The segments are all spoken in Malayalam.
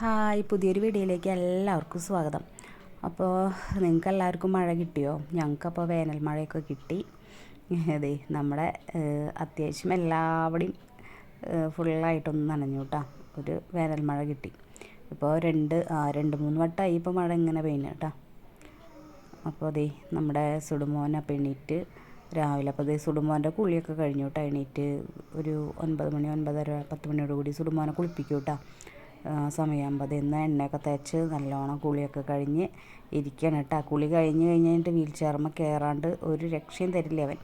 ഹായ് പുതിയൊരു വീഡിയോയിലേക്ക് എല്ലാവർക്കും സ്വാഗതം. അപ്പോൾ നിങ്ങൾക്ക് എല്ലാവർക്കും മഴ കിട്ടിയോ? ഞങ്ങൾക്കപ്പോൾ വേനൽ മഴയൊക്കെ കിട്ടി. അതെ നമ്മുടെ അത്യാവശ്യം എല്ലാവിടെയും ഫുള്ളായിട്ടൊന്ന് നനഞ്ഞു കേട്ടോ. ഒരു വേനൽ മഴ കിട്ടി. ഇപ്പോൾ രണ്ട് രണ്ട് മൂന്ന് വട്ടമായി ഇപ്പോൾ മഴ ഇങ്ങനെ പെയ്യുന്നു കേട്ടോ. അപ്പോൾ അതെ നമ്മുടെ സുടുമോനെ പെണ്ണീറ്റ് രാവിലെ അപ്പോൾ അതേ സുടുമോന്റെ കുളിയൊക്കെ കഴിഞ്ഞു കേട്ടോ. എണീറ്റ് ഒരു ഒൻപത് മണി ഒൻപതര പത്ത് മണിയോടുകൂടി സുടുമോനെ കുളിപ്പിക്കും സമയമാകുമ്പോൾ അതിന്ന് എണ്ണയൊക്കെ തേച്ച് നല്ലോണം കുളിയൊക്കെ കഴിഞ്ഞ് ഇരിക്കണം കേട്ടോ. കുളി കഴിഞ്ഞ് കഴിഞ്ഞിട്ട് വീൽ ചെയർമ്മ കയറാണ്ട് ഒരു രക്ഷയും തരില്ല അവൻ.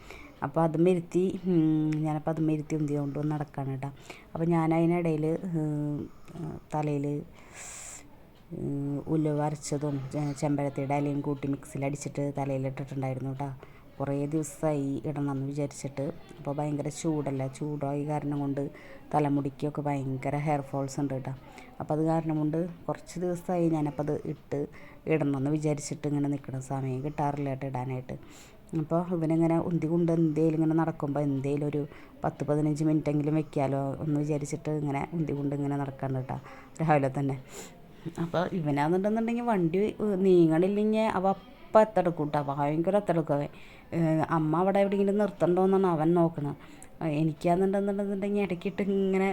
അപ്പോൾ അത് മെരുത്തി ഞാനപ്പോൾ അത് മെരുത്തി ഉന്തി കൊണ്ട് നടക്കാണ് കേട്ടോ. അപ്പോൾ ഞാൻ അതിനിടയിൽ തലയിൽ ഉലുവ അരച്ചതും ചെ- ചെമ്പരത്തിയുടെ ഇലയും കൂട്ടി മിക്സിയിൽ അടിച്ചിട്ട് തലയിലിട്ടിട്ടുണ്ടായിരുന്നു കേട്ടോ. കുറേ ദിവസമായി ഇടണമെന്ന് വിചാരിച്ചിട്ട്. അപ്പോൾ ഭയങ്കര ചൂടല്ല? ചൂടായി കാരണം കൊണ്ട് തലമുടിക്കൊക്കെ ഭയങ്കര ഹെയർ ഫോൾസ് ഉണ്ട് കേട്ടോ അപ്പോൾ അത് കാരണം കൊണ്ട് കുറച്ച് ദിവസമായി ഞാനപ്പോൾ അത് ഇട്ട് ഇടണമെന്ന് വിചാരിച്ചിട്ട് ഇങ്ങനെ നിൽക്കണം സമയം കിട്ടാറില്ല കേട്ടോ ഇടാനായിട്ട്. അപ്പോൾ ഇവനിങ്ങനെ ഉന്തി കൊണ്ട് എന്തേലും ഇങ്ങനെ നടക്കുമ്പോൾ എന്തേലും ഒരു പത്ത് പതിനഞ്ച് മിനിറ്റെങ്കിലും വെക്കാലോ എന്ന് വിചാരിച്ചിട്ട് ഇങ്ങനെ ഉന്തി കൊണ്ട് ഇങ്ങനെ നടക്കാണ് കേട്ടോ രാവിലെ തന്നെ. അപ്പോൾ ഇവനാണെന്നുണ്ടെന്നുണ്ടെങ്കിൽ വണ്ടി നീങ്ങണില്ലെങ്കിൽ അവ അപ്പം എത്തെടുക്കും കേട്ടോ ഭയങ്കര എത്തെടുക്കും അവൻ ഏഹ് അമ്മ അവിടെ എവിടെയെങ്കിലും നിർത്തണ്ടോന്നാണ് അവൻ നോക്കുന്നത്. എനിക്കാന്നുണ്ടെന്നുണ്ടെന്നുണ്ടെങ്കിൽ ഇടയ്ക്കിട്ട് ഇങ്ങനെ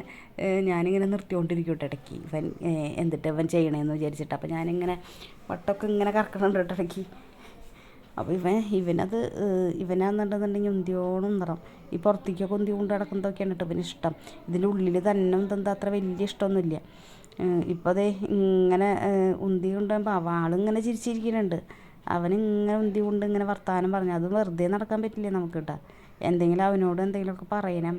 ഞാനിങ്ങനെ നിർത്തിക്കൊണ്ടിരിക്കും ഇടയ്ക്ക്. ഇവൻ എന്നിട്ട് ഇവൻ ചെയ്യണേന്ന് വിചാരിച്ചിട്ട്. അപ്പോൾ ഞാനിങ്ങനെ വട്ടമൊക്കെ ഇങ്ങനെ കറക്കണുണ്ട് ഇടയ്ക്ക്. അപ്പോൾ ഇവൻ ഇവനത് ഇവനാന്നുണ്ടെന്നുണ്ടെങ്കിൽ ഉന്തിയോണം നിറം ഈ പുറത്തേക്കൊക്കെ ഉന്തി കൊണ്ട് നടക്കുന്നതൊക്കെയാണ് കേട്ടോ ഇവന് ഇഷ്ടം. ഇതിന്റെ ഉള്ളിൽ തന്നെ എന്താ അത്ര വലിയ ഇഷ്ടമൊന്നുമില്ല. ഇപ്പോൾ അതേ ഇങ്ങനെ ഉന്തി കൊണ്ടുപോകുമ്പോൾ അവളിങ്ങനെ ചിരിച്ചിരിക്കുന്നുണ്ട്. അവനിങ്ങനെ ഉന്തി കൊണ്ട് ഇങ്ങനെ വർത്തമാനം പറഞ്ഞു. അത് വെറുതെ നടക്കാൻ പറ്റില്ല നമുക്ക് കേട്ടോ എന്തെങ്കിലും അവനോട് എന്തെങ്കിലുമൊക്കെ പറയണം.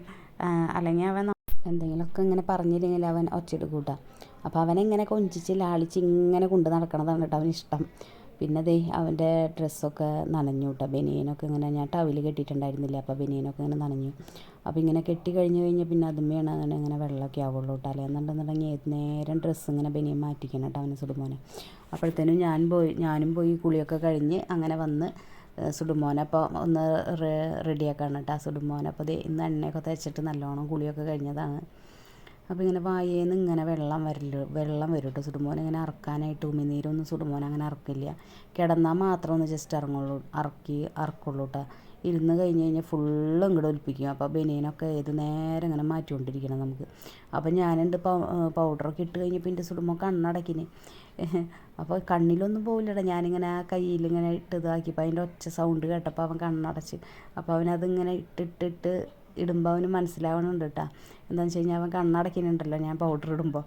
അല്ലെങ്കിൽ അവൻ എന്തെങ്കിലുമൊക്കെ ഇങ്ങനെ പറഞ്ഞില്ലെങ്കിൽ അവൻ ഒച്ചയിട്ട് കൂട്ടാം അപ്പോൾ അവനെങ്ങനെ കൊഞ്ചിച്ച് ലാളിച്ച് ഇങ്ങനെ കൊണ്ട് നടക്കണതാണ് കേട്ടോ അവനിഷ്ടം. പിന്നെ ദേ അവന്റെ ഡ്രസ്സൊക്കെ നനഞ്ഞു കേട്ടോ ബനിയനൊക്കെ ഇങ്ങനെ ഞാൻ ടവിൽ കെട്ടിയിട്ടുണ്ടായിരുന്നില്ല അപ്പോൾ ബനിയനൊക്കെ ഇങ്ങനെ നനഞ്ഞു. അപ്പോൾ ഇങ്ങനെ കെട്ടി കഴിഞ്ഞ് കഴിഞ്ഞാൽ പിന്നെ അതുമ്മയാണ് അങ്ങനെ ഇങ്ങനെ വെള്ളമൊക്കെ ആവുള്ളൂ കേട്ടോ അല്ലെന്നുണ്ടെന്നുണ്ടെങ്കിൽ ഏത് നേരം ഡ്രസ്സ് ഇങ്ങനെ ബനിയൻ മാറ്റിക്കണം കേട്ടോ അവന് സുടുമോനെ. അപ്പോഴത്തേനും ഞാൻ പോയി ഞാനും പോയി കുളിയൊക്കെ കഴിഞ്ഞ് അങ്ങനെ വന്ന് സുടുമോനെ അപ്പോൾ ഒന്ന് റെഡിയാക്കാണ് കേട്ടോ സുടുമോനെ. അപ്പോൾ ഇന്ന് എണ്ണയൊക്കെ തേച്ചിട്ട് നല്ലോണം കുളിയൊക്കെ കഴിഞ്ഞതാണ്. അപ്പോൾ ഇങ്ങനെ വായേന്ന് ഇങ്ങനെ വെള്ളം വരൽ വെള്ളം വരും കേട്ടോ സുടുമോൻ. ഇങ്ങനെ അറക്കാനായിട്ട് ഉമിനീരൊന്നും സുടുമോൻ അങ്ങനെ അറക്കില്ല. കിടന്നാൽ മാത്രം ഒന്ന് ജസ്റ്റ് ഇറങ്ങുള്ളൂ അറക്കി അറക്കുള്ളൂ കേട്ടോ ഇരുന്ന് കഴിഞ്ഞ് കഴിഞ്ഞാൽ ഫുള്ള് ഇങ്ങോട്ട് ഒലിപ്പിക്കും. അപ്പോൾ ബനിയനൊക്കെ ഏത് നേരം ഇങ്ങനെ മാറ്റിക്കൊണ്ടിരിക്കണം നമുക്ക്. അപ്പോൾ ഞാനുണ്ട് പൗഡറൊക്കെ ഇട്ട് കഴിഞ്ഞപ്പോൾ എന്റെ സുടുമോ കണ്ണടക്കിന്. അപ്പോൾ കണ്ണിലൊന്നും പോവില്ലടാ. ഞാനിങ്ങനെ ആ കയ്യിൽ ഇങ്ങനെ ഇട്ട് ഇതാക്കിയപ്പോൾ അതിന്റെ ഒച്ച സൗണ്ട് കേട്ടപ്പോൾ അവൻ കണ്ണടച്ച്. അപ്പോൾ അവനതിങ്ങനെ ഇട്ടിട്ടിട്ട് ഇടുമ്പോൾ അവന് മനസ്സിലാവണുണ്ട് കേട്ടോ എന്താണെന്ന് വെച്ച് കഴിഞ്ഞാൽ അവൻ കണ്ണടക്കിനുണ്ടല്ലോ ഞാൻ പൗഡർ ഇടുമ്പോൾ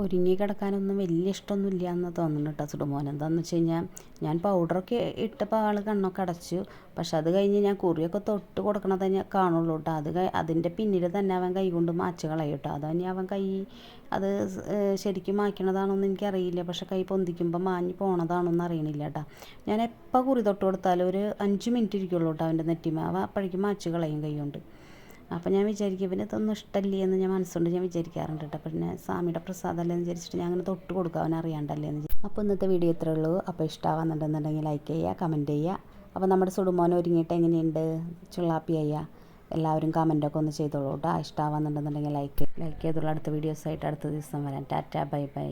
ഒരുങ്ങി കിടക്കാനൊന്നും വലിയ ഇഷ്ടമൊന്നുമില്ല എന്ന് തോന്നുന്നു കേട്ടോ സുടുമോൻ. എന്താണെന്ന് വെച്ച് കഴിഞ്ഞാൽ ഞാൻ പൗഡറൊക്കെ ഇട്ടപ്പോൾ ആൾ കണ്ണൊക്കെ അടച്ചു. പക്ഷെ അത് കഴിഞ്ഞ് ഞാൻ കുറിയൊക്കെ തൊട്ട് കൊടുക്കണത് ഞാൻ കാണുള്ളൂ കേട്ടോ അത് അതിന്റെ പിന്നിൽ തന്നെ അവൻ കൈ കൊണ്ട് മാച്ച് കളയും കേട്ടോ അത് തന്നെ അവൻ കൈ അത് ശരിക്കും മായ്ക്കണതാണോന്ന് എനിക്കറിയില്ല. പക്ഷെ കൈ പൊന്തിക്കുമ്പോൾ മാഞ്ഞ് പോണതാണോന്ന് അറിയണില്ല കേട്ടോ ഞാൻ എപ്പോൾ കുറി തൊട്ട് കൊടുത്താലും ഒരു അഞ്ച് മിനിറ്റ് ഇരിക്കുള്ളൂ കേട്ടോ അവന്റെ നെറ്റിമ. അവൻ അപ്പോഴേക്കും മാച്ച് കളയും കൈ കൊണ്ട്. അപ്പോൾ ഞാൻ വിചാരിക്കും പിന്നെ ഇതൊന്നും ഇഷ്ടമല്ലേ എന്ന് ഞാൻ മനസ്സുകൊണ്ട് ഞാൻ വിചാരിക്കാറുണ്ട് കേട്ടോ. പിന്നെ സ്വാമിയുടെ പ്രസാദമല്ലേ എന്ന് വിചാരിച്ചിട്ട് ഞാൻ അങ്ങനെ തൊട്ട് കൊടുക്കുക അവൻ അറിയാണ്ടല്ലേ എന്ന് അപ്പോൾ ഇന്നത്തെ വീഡിയോ ഇത്രേ ഉള്ളൂ. അപ്പോൾ ഇഷ്ടമാവുന്നുണ്ടെന്നുണ്ടെങ്കിൽ ലൈക്ക് ചെയ്യുക കമന്റ് ചെയ്യുക. അപ്പോൾ നമ്മുടെ സുടുമോൻ ഒരുങ്ങിയിട്ട് എങ്ങനെയുണ്ട്? ചുള്ളാപ്പി ചെയ്യുക എല്ലാവരും കമന്റൊക്കെ ഒന്ന് ചെയ്തോളൂ കേട്ടോ. ഇഷ്ടമാവുന്നുണ്ടെന്നുണ്ടെങ്കിൽ ലൈക്ക് ലൈക്ക് ചെയ്തോളൂ. അടുത്ത വീഡിയോസായിട്ട് അടുത്ത ദിവസം വരാം. Ta ta bye bye.